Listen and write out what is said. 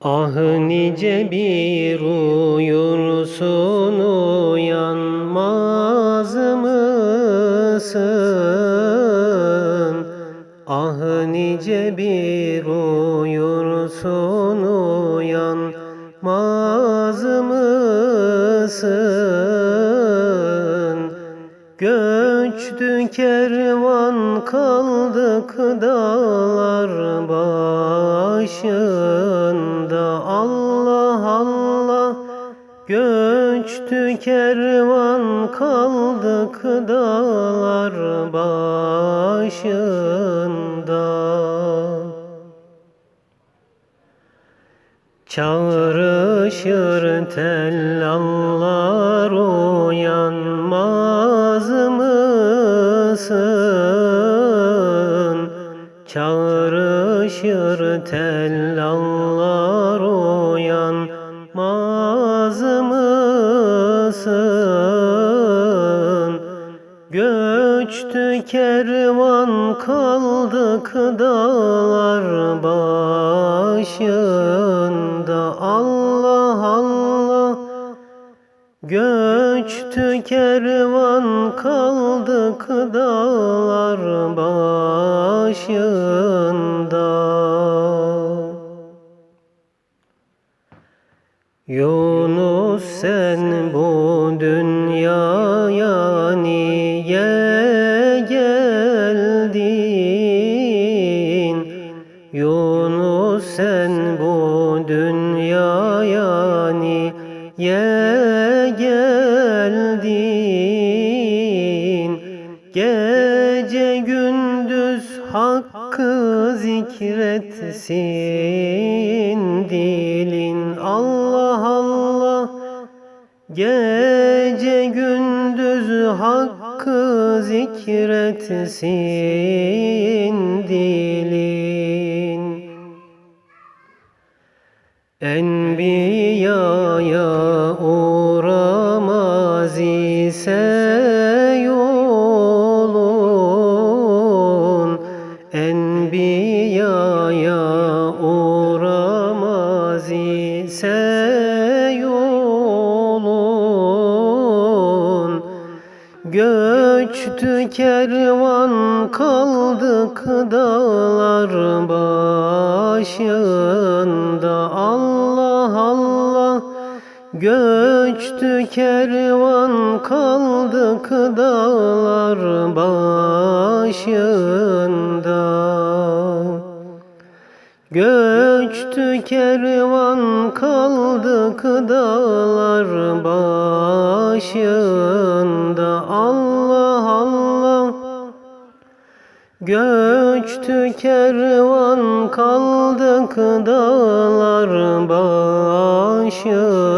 Ah nice bir uyursun uyanmaz mısın? Ah nice bir uyursun uyanmaz mısın? Göçtü kervan kaldık dağlar başında Göçtü kervan kaldık dağlar başında Çağrışır tellallar uyanmaz mısın? Çağrışır tellallar uyanmaz mısın? Göçtü kervan kaldık dağlar başında. Allah Allah. Göçtü kervan kaldık dağlar başında. Yunus sen bu dünyaya niye geldin? Yunus sen bu dünyaya niye geldin? Gece gündüz hakkı zikretsin dilin Gece gündüz hakkı zikretsin dilin. Enbiyaya uğramaz ise yolun. Enbiyaya uğramaz ise yolun Göçtü kervan kaldık dağlar başında. Allah Allah Göçtü kervan kaldık dağlar başında. Göçtü kervan kaldık dağlar başında Allah Allah Göçtü kervan kaldık dağlar başında